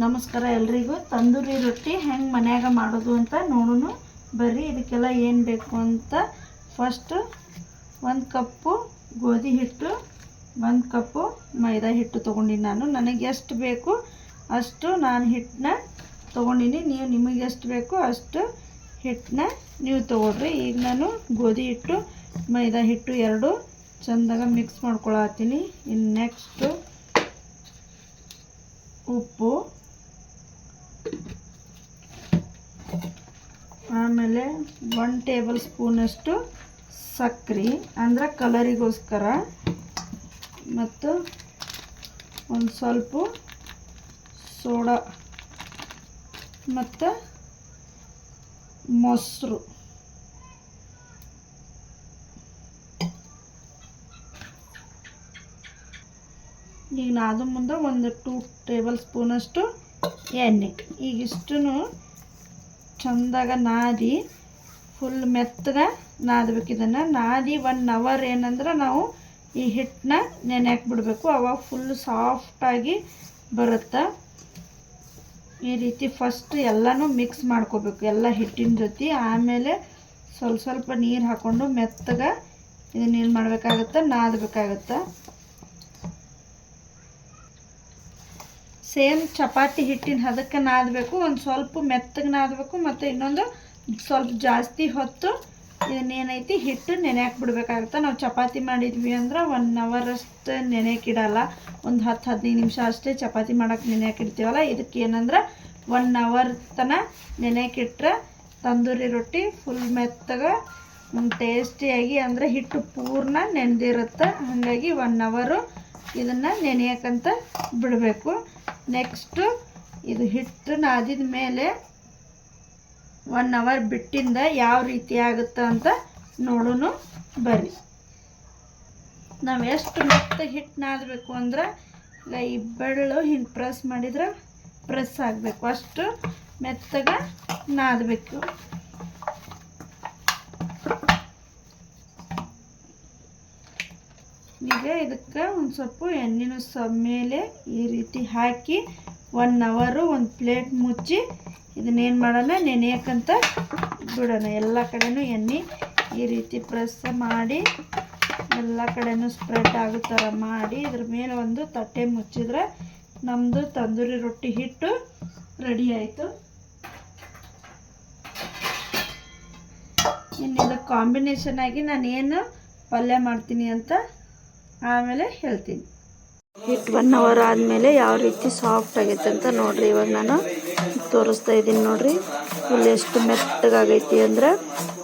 ನಮಸ್ಕಾರ ಎಲ್ರಿಗೂ. ತಂದೂರಿ ರೊಟ್ಟಿ ಹೆಂಗೆ ಮನ್ಯಾಗ ಮಾಡೋದು ಅಂತ ನೋಡೋಣ ಬರ್ರಿ, ಇದಕ್ಕೆಲ್ಲ ಏನು ಬೇಕು ಅಂತ ಫಸ್ಟು ಒಂದು ಕಪ್ಪು ಗೋಧಿ ಹಿಟ್ಟು, ಒಂದು ಕಪ್ಪು ಮೈದಾ ಹಿಟ್ಟು ತೊಗೊಂಡಿನಿ ನಾನು. ನನಗೆ ಎಷ್ಟು ಬೇಕು ಅಷ್ಟು ನಾನು ಹಿಟ್ಟನ್ನ ತೊಗೊಂಡಿನಿ. ನೀವು ನಿಮಗೆ ಎಷ್ಟು ಬೇಕು ಅಷ್ಟು ಹಿಟ್ಟನ್ನ ನೀವು ತೊಗೊಳ್ರಿ. ಈಗ ನಾನು ಗೋಧಿ ಹಿಟ್ಟು, ಮೈದಾ ಹಿಟ್ಟು ಎರಡು ಚಂದಾಗ ಮಿಕ್ಸ್ ಮಾಡ್ಕೊಳತ್ತೀನಿ. ಇನ್ನು ನೆಕ್ಸ್ಟು ಉಪ್ಪು. ಆಮೇಲೆ ಒನ್ ಟೇಬಲ್ ಸ್ಪೂನಷ್ಟು ಸಕ್ಕರೆ ಅಂದ್ರೆ ಕಲರಿಗೋಸ್ಕರ. ಮತ್ತು ಒಂದು ಸ್ವಲ್ಪ ಸೋಡಾ. ಮತ್ತು ಮೊಸರು. ಈಗ ನಾದು ಮುಂದೆ ಒಂದು ಟೂ ಟೇಬಲ್ ಸ್ಪೂನಷ್ಟು ಎಣ್ಣೆ. ಈಗ ಚಂದಾಗ ನಾದಿ ಫುಲ್ ಮೆತ್ತಗೆ ನಾದಬೇಕು. ಇದನ್ನು ನಾದಿ ಒನ್ ಅವರ್ ಏನಂದ್ರೆ ನಾವು ಈ ಹಿಟ್ಟನ್ನ ನೆನೆಯಕ್ಕೆ ಬಿಡಬೇಕು ಅವಾಗ ಫುಲ್ ಸಾಫ್ಟಾಗಿ ಬರುತ್ತೆ? ಈ ರೀತಿ ಫಸ್ಟ್ ಎಲ್ಲನೂ ಮಿಕ್ಸ್ ಮಾಡ್ಕೋಬೇಕು. ಎಲ್ಲ ಹಿಟ್ಟಿನ ಜೊತೆ. ಆಮೇಲೆ ಸ್ವಲ್ಪ ಸ್ವಲ್ಪ ನೀರು ಹಾಕ್ಕೊಂಡು ಮೆತ್ತಗೆ ಇದನ್ನ ಏನು ಮಾಡಬೇಕಾಗತ್ತೆ? ನಾದಬೇಕಾಗತ್ತೆ? ಸೇಮ್ ಚಪಾತಿ ಹಿಟ್ಟಿನ ಹದಕ್ಕೆ ನಾದಬೇಕು, ಒಂದು ಸ್ವಲ್ಪ ಮೆತ್ತಗೆ ನಾದಬೇಕು, ಮತ್ತು ಇನ್ನೊಂದು ಸ್ವಲ್ಪ ಜಾಸ್ತಿ ಹೊತ್ತು ಇದನ್ನೇನೈತಿ ಹಿಟ್ಟು ನೆನೆಯಕ್ಕೆ ಬಿಡಬೇಕಾಗುತ್ತೆ ನಾವು ಚಪಾತಿ ಮಾಡಿದ್ವಿ ಅಂದ್ರೆ ಒನ್ ಅವರಷ್ಟು ನೆನೆಯಕ್ಕೆ ಇಡಲ್ಲ ಒಂದು ಹತ್ತು ಹದಿನೈದು ನಿಮಿಷ ಅಷ್ಟೇ ಚಪಾತಿ ಮಾಡೋಕೆ ನೆನೆಯಕ್ಕೆ ಇಡ್ತೀವಲ್ಲ ಇದಕ್ಕೆ ಏನಂದ್ರೆ ಒನ್ ಅವರ್ ತನ ನೆನೆಯಕ್ಕೆ ಇಟ್ಟರೆ ತಂದೂರಿ ರೊಟ್ಟಿ ಫುಲ್ ಮೆತ್ತಗೆ ಟೇಸ್ಟಿಯಾಗಿ ಅಂದರೆ ಹಿಟ್ಟು ಪೂರ್ಣ ನೆನೆದಿರುತ್ತೆ. ಹಾಗಾಗಿ ಒನ್ ಅವರು ಇದನ್ನು ನೆನೆಯೋಕ್ಕಂತ ಬಿಡಬೇಕು. ನೆಕ್ಸ್ಟು ಇದು ಹಿಟ್ಟು ನಾದಿದ ಮೇಲೆ ಒನ್ ಅವರ್ ಬಿಟ್ಟಿಂದ ಯಾವ ರೀತಿ ಆಗುತ್ತೆ ಅಂತ ನೋಡೋಣ ಬರ್ರಿ. ನಾವು ಎಷ್ಟು ಮೆತ್ತಗೆ ಹಿಟ್ಟು ನಾದಬೇಕು ಅಂದ್ರೆ ಈ ಬೆಳ್ಳು ಹಿಂಗೆ ಪ್ರೆಸ್ ಮಾಡಿದ್ರೆ ಪ್ರೆಸ್ ಆಗಬೇಕು. ಅಷ್ಟು ಮೆತ್ತಗೆ ನಾದಬೇಕು. ಈಗ ಇದಕ್ಕೆ ಒಂದು ಸ್ವಲ್ಪ ಎಣ್ಣೆನೂ ಸ ಮೇಲೆ ಈ ರೀತಿ ಹಾಕಿ ಒನ್ ಅವರು ಒಂದು ಪ್ಲೇಟ್ ಮುಚ್ಚಿ ಇದನ್ನೇನು ಮಾಡೋಣ ನೆನೆಯೋಕ್ಕಂತ ಬಿಡೋಣ. ಎಲ್ಲ ಕಡೆಯೂ ಎಣ್ಣೆ ಈ ರೀತಿ ಪ್ರೆಸ್ ಮಾಡಿ ಎಲ್ಲ ಕಡೆಯೂ ಸ್ಪ್ರೆಡ್ ಆಗೋ ಥರ ಮಾಡಿ ಇದ್ರ ಮೇಲೆ ಒಂದು ತಟ್ಟೆ ಮುಚ್ಚಿದ್ರೆ ನಮ್ಮದು ತಂದೂರಿ ರೊಟ್ಟಿ ಹಿಟ್ಟು ರೆಡಿ ಆಯಿತು. ಇನ್ನು ಕಾಂಬಿನೇಷನ್ ಆಗಿ ನಾನೇನು ಪಲ್ಯ ಮಾಡ್ತೀನಿ ಅಂತ ಆಮೇಲೆ ಹೇಳ್ತೀನಿ. ಹಿಟ್ಟು ಒನ್ ಅವರ್ ಆದಮೇಲೆ ಯಾವ ರೀತಿ ಸಾಫ್ಟ್ ಆಗೈತೆ ಅಂತ ನೋಡ್ರಿ. ಇವಾಗ ನಾನು ತೋರಿಸ್ತಾ ಇದ್ದೀನಿ ನೋಡ್ರಿ. ಇಲ್ಲಿ ಎಷ್ಟು ಮೆತ್ತಗಾಗೈತಿ ಅಂದ್ರೆ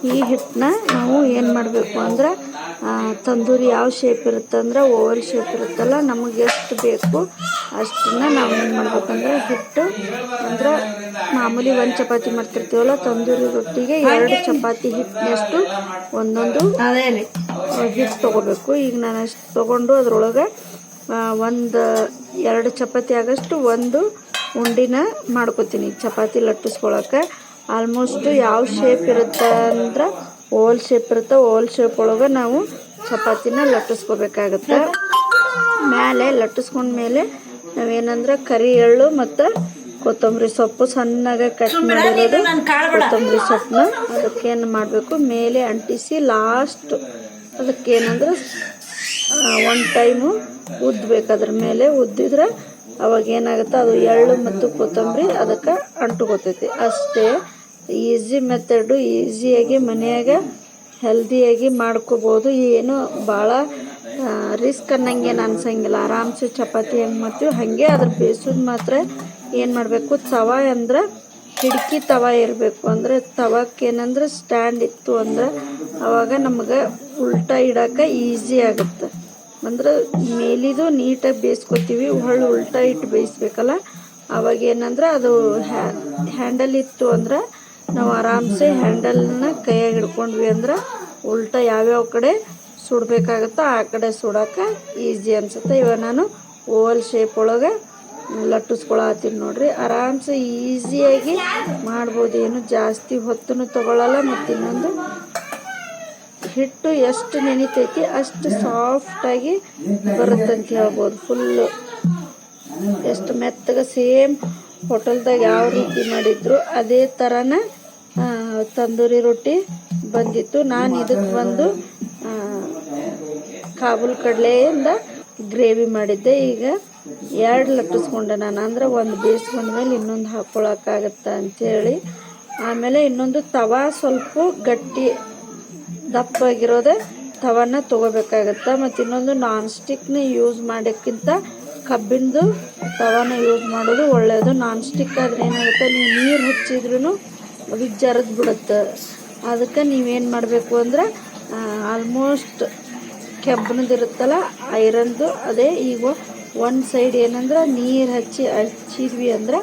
ಈ ಹಿಟ್ಟನ್ನ ನಾವು ಏನು ಮಾಡಬೇಕು ಅಂದ್ರೆ ತಂದೂರಿ ಯಾವ ಶೇಪ್ ಇರುತ್ತೆ ಅಂದ್ರೆ ಓವಲ್ ಶೇಪ್ ಇರುತ್ತಲ್ಲ ನಮಗೆ ಎಷ್ಟು ಬೇಕು ಅಷ್ಟನ್ನ ನಾವು ಏನು ಮಾಡ್ಬೇಕಂದ್ರೆ ಹಿಟ್ಟು ಅಂದ್ರೆ ಮಾಮೂಲಿ ಒಂದು ಚಪಾತಿ ಮಾಡ್ತಿರ್ತೀವಲ್ಲ ತಂದೂರಿ ರೊಟ್ಟಿಗೆ ಎರಡು ಚಪಾತಿ ಹಿಟ್ಟಿನಷ್ಟು ಒಂದೊಂದು ಹಿಟ್ಟು ತೊಗೋಬೇಕು. ಈಗ ನಾನು ಅಷ್ಟು ತೊಗೊಂಡು ಅದರೊಳಗೆ ಒಂದು ಎರಡು ಚಪಾತಿ ಆಗಷ್ಟು ಒಂದು ಉಂಡಿನ ಮಾಡ್ಕೊತೀನಿ. ಚಪಾತಿ ಲಟ್ಟಿಸ್ಕೊಳಕ್ಕೆ ಆಲ್ಮೋಸ್ಟ್ ಯಾವ ಶೇಪ್ ಇರುತ್ತೆ ಅಂದ್ರೆ ಓಲ್ ಶೇಪ್ ಇರುತ್ತೆ. ಓಲ್ ಶೇಪ್ ಒಳಗೆ ನಾವು ಚಪಾತಿನ ಲಟ್ಟಿಸ್ಕೋಬೇಕಾಗತ್ತೆ. ಮೇಲೆ ಲಟ್ಟಿಸ್ಕೊಂಡ್ಮೇಲೆ ನಾವೇನಂದ್ರೆ ಕರಿ ಎಳ್ಳು ಮತ್ತು ಕೊತ್ತಂಬರಿ ಸೊಪ್ಪು ಸಣ್ಣಗೆ ಕಟ್ ಮಾಡಿರೋದು. ಕೊತ್ತಂಬರಿ ಸೊಪ್ಪನ್ನ ಅದಕ್ಕೇನು ಮಾಡಬೇಕು? ಮೇಲೆ ಅಂಟಿಸಿ ಲಾಸ್ಟ್ ಅದಕ್ಕೇನಂದ್ರೆ ಒಂದು ಟೈಮು ಉದ್ದಬೇಕು ಅದ್ರ ಮೇಲೆ ಉದ್ದಿದ್ರೆ ಅವಾಗ ಏನಾಗುತ್ತೆ ಅದು ಎಳ್ಳು ಮತ್ತು ಕೊತ್ತಂಬರಿ ಅದಕ್ಕೆ ಅಂಟುಕೊತೈತಿ. ಅಷ್ಟೇ. ಈಸಿ ಮೆಥಡು ಈಸಿಯಾಗಿ ಮನೆಯಾಗ ಹೆಲ್ದಿಯಾಗಿ ಮಾಡ್ಕೋಬೋದು. ಏನು ಭಾಳ ರಿಸ್ಕ್ ಅನ್ನಂಗೇನು ಅನ್ಸಂಗಿಲ್ಲ. ಆರಾಮ್ಸೆ ಚಪಾತಿ ಹೆಂಗೆ ಮಾಡ್ತೀವಿ ಹಾಗೆ ಅದ್ರ ಬೇಸೋದು ಮಾತ್ರ ಏನು ಮಾಡಬೇಕು? ತವ ಅಂದ್ರೆ ಹಿಡ್ಕಿ ತವ ಇರಬೇಕು. ಅಂದರೆ ತವಕ್ಕೆ ಏನಂದ್ರೆ ಸ್ಟ್ಯಾಂಡ್ ಇತ್ತು ಅಂದ್ರೆ ಅವಾಗ ನಮ್ಗೆ ಉಲ್ಟಾ ಇಡೋಕೆ ಈಸಿ ಆಗುತ್ತೆ. ಅಂದ್ರೆ ಮೇಲಿದು ನೀಟಾಗಿ ಬೇಯಿಸ್ಕೊತೀವಿ. ಹೊಳ್ಳು ಉಲ್ಟಾ ಇಟ್ಟು ಬೇಯಿಸ್ಬೇಕಲ್ಲ? ಅವಾಗ ಏನಂದ್ರೆ ಅದು ಹ್ಯಾಂಡಲ್ ಇತ್ತು ಅಂದ್ರೆ ನಾವು ಆರಾಮ್ಸೆ ಹ್ಯಾಂಡಲ್ನ ಕೈಯಾಗ ಹಿಡ್ಕೊಂಡ್ವಿ ಅಂದ್ರೆ ಉಲ್ಟಾ ಯಾವ್ಯಾವ ಕಡೆ ಸುಡಬೇಕಾಗುತ್ತೋ ಆ ಕಡೆ ಸುಡೋಕೆ ಈಸಿ ಅನ್ಸುತ್ತೆ. ಇವಾಗ ನಾನು ಓವಲ್ ಶೇಪ್ ಒಳಗೆ ಲಟ್ಟಿಸ್ಕೊಳತ್ತೀನಿ ನೋಡ್ರಿ. ಆರಾಮ್ಸೆ ಈಸಿಯಾಗಿ ಮಾಡ್ಬೋದು. ಏನು ಜಾಸ್ತಿ ಹೊತ್ತೂ ತಗೊಳ್ಳಲ್ಲ ಮತ್ತು ಇನ್ನೊಂದು ಹಿಟ್ಟು ಎಷ್ಟು ನೆನಿತೈತಿ ಅಷ್ಟು ಸಾಫ್ಟಾಗಿ ಬರುತ್ತಂತ ಹೇಳ್ಬೋದು. ಫುಲ್ಲು ಎಷ್ಟು ಮೆತ್ತಗೆ ಸೇಮ್ ಹೋಟೆಲ್ದಾಗ ಯಾವ ರೀತಿ ಮಾಡಿದ್ರು, ಅದೇ ಥರನ ತಂದೂರಿ ರೊಟ್ಟಿ ಬಂದಿತ್ತು. ನಾನು ಇದಕ್ಕೆ ಬಂದು ಕಾಬೂಲ್ ಕಡಲೆಯಿಂದ ಗ್ರೇವಿ ಮಾಡಿದ್ದೆ. ಈಗ ಎರಡು ಲಟ್ಟಿಸ್ಕೊಂಡೆ ನಾನು. ಅಂದ್ರೆ ಒಂದು ಬೇಯಿಸ್ಕೊಂಡ್ಮೇಲೆ ಇನ್ನೊಂದು ಹಾಕ್ಕೊಳಕ್ಕಾಗತ್ತೆ ಅಂಥೇಳಿ ಆಮೇಲೆ ಇನ್ನೊಂದು ತವಾ ಸ್ವಲ್ಪ ಗಟ್ಟಿ ದಪ್ಪಾಗಿರೋದೇ ತವನ್ನ ತೊಗೋಬೇಕಾಗತ್ತೆ. ಮತ್ತು ಇನ್ನೊಂದು ನಾನ್ ಸ್ಟಿಕ್ನ ಯೂಸ್ ಮಾಡೋಕ್ಕಿಂತ ಕಬ್ಬಿಣದು ತವಾನ ಯೂಸ್ ಮಾಡೋದು ಒಳ್ಳೆಯದು ನಾನ್ ಸ್ಟಿಕ್ ಆದರೆ ಏನಾಗುತ್ತೆ? ನೀವು ನೀರು ಹಚ್ಚಿದ್ರೂ ಅದು ಜರದ್ ಬಿಡುತ್ತೆ. ಅದಕ್ಕೆ ನೀವೇನು ಮಾಡಬೇಕು ಅಂದ್ರೆ ಆಲ್ಮೋಸ್ಟ್ ಕೆಬ್ಬನದ್ದು ಇರುತ್ತಲ್ಲ ಐರನ್ದು ಅದೇ ಈಗ ಒಂದು ಸೈಡ್ ಏನಂದ್ರೆ ನೀರು ಹಚ್ಚಿ ಹಚ್ಚಿದ್ವಿ ಅಂದ್ರೆ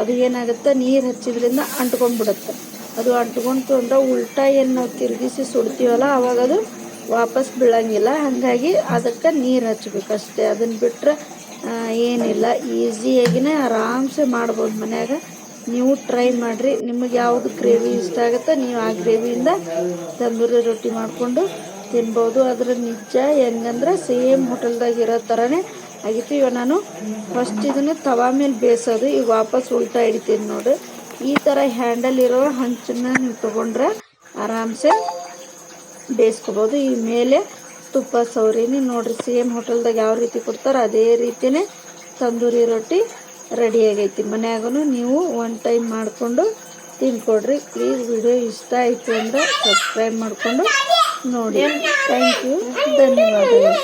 ಅದು ಏನಾಗುತ್ತೆ? ನೀರು ಹಚ್ಚಿದ್ರಿಂದ ಅಂಟ್ಕೊಂಡ್ಬಿಡುತ್ತೆ ಅದು ಅಂಟ್ಕೊಂತು ಅಂದ್ರೆ ಉಲ್ಟಾ ಏನು ನಾವು ತಿರುಗಿಸಿ ಸುಡ್ತೀವಲ್ಲ, ಅವಾಗ ಅದು ವಾಪಸ್ ಬೀಳಂಗಿಲ್ಲ. ಹಾಗಾಗಿ ಅದಕ್ಕೆ ನೀರು ಹಚ್ಬೇಕು ಅಷ್ಟೇ. ಅದನ್ನು ಬಿಟ್ಟರೆ ಏನಿಲ್ಲ ಈಸಿಯಾಗಿನೇ ಆರಾಮ್ಸೆ ಮಾಡ್ಬೋದು ಮನ್ಯಾಗ. ನೀವು ಟ್ರೈ ಮಾಡಿರಿ, ನಿಮಗೆ ಯಾವುದು ಗ್ರೇವಿ ಇಷ್ಟ ಆಗುತ್ತೋ, ನೀವು ಆ ಗ್ರೇವಿಯಿಂದ ತಂದೂರಿ ರೊಟ್ಟಿ ಮಾಡಿಕೊಂಡು ತಿನ್ಬೋದು. ಅದ್ರ ನಿಜ ಹೆಂಗಂದ್ರೆ ಸೇಮ್ ಹೋಟೆಲ್ದಾಗ ಇರೋ ಥರನೇ ಆಗಿತ್ತು. ಇವಾಗ ನಾನು ಫಸ್ಟ್ ಇದನ್ನು ತವಾ ಮೇಲೆ ಬೇಯಿಸೋದು, ಈಗ ವಾಪಸ್ ಉಲ್ಟಾ ಹಿಡಿತೀನಿ ನೋಡಿ. ಈ ಥರ ಹ್ಯಾಂಡಲ್ ಇರೋ ಹಂಚನ್ನ ನೀವು ತೊಗೊಂಡ್ರೆ ಆರಾಮ್ಸೆ ಬೇಯಿಸ್ಕೋಬೋದು. ಈ ಮೇಲೆ ತುಪ್ಪ ಸೌರಿನಿ ನೋಡ್ರಿ ಸೇಮ್ ಹೋಟೆಲ್ದಾಗ ಯಾವ ರೀತಿ ಕೊಡ್ತಾರೋ ಅದೇ ರೀತಿಯೇ ತಂದೂರಿ ರೊಟ್ಟಿ ರೆಡಿ ಆಗೈತಿ. ಮನೆಯಾಗೂ ನೀವು ಒನ್ ಟೈಮ್ ಮಾಡಿಕೊಂಡು ತಿನ್ಕೊಡ್ರಿ. ಪ್ಲೀಸ್ ವಿಡಿಯೋ ಇಷ್ಟ ಆಯಿತು ಅಂದರೆ ಸಬ್ಸ್ಕ್ರೈಬ್ ಮಾಡಿಕೊಂಡು ನೋಡಿ. ಥ್ಯಾಂಕ್ ಯು ಧನ್ಯವಾದಗಳು.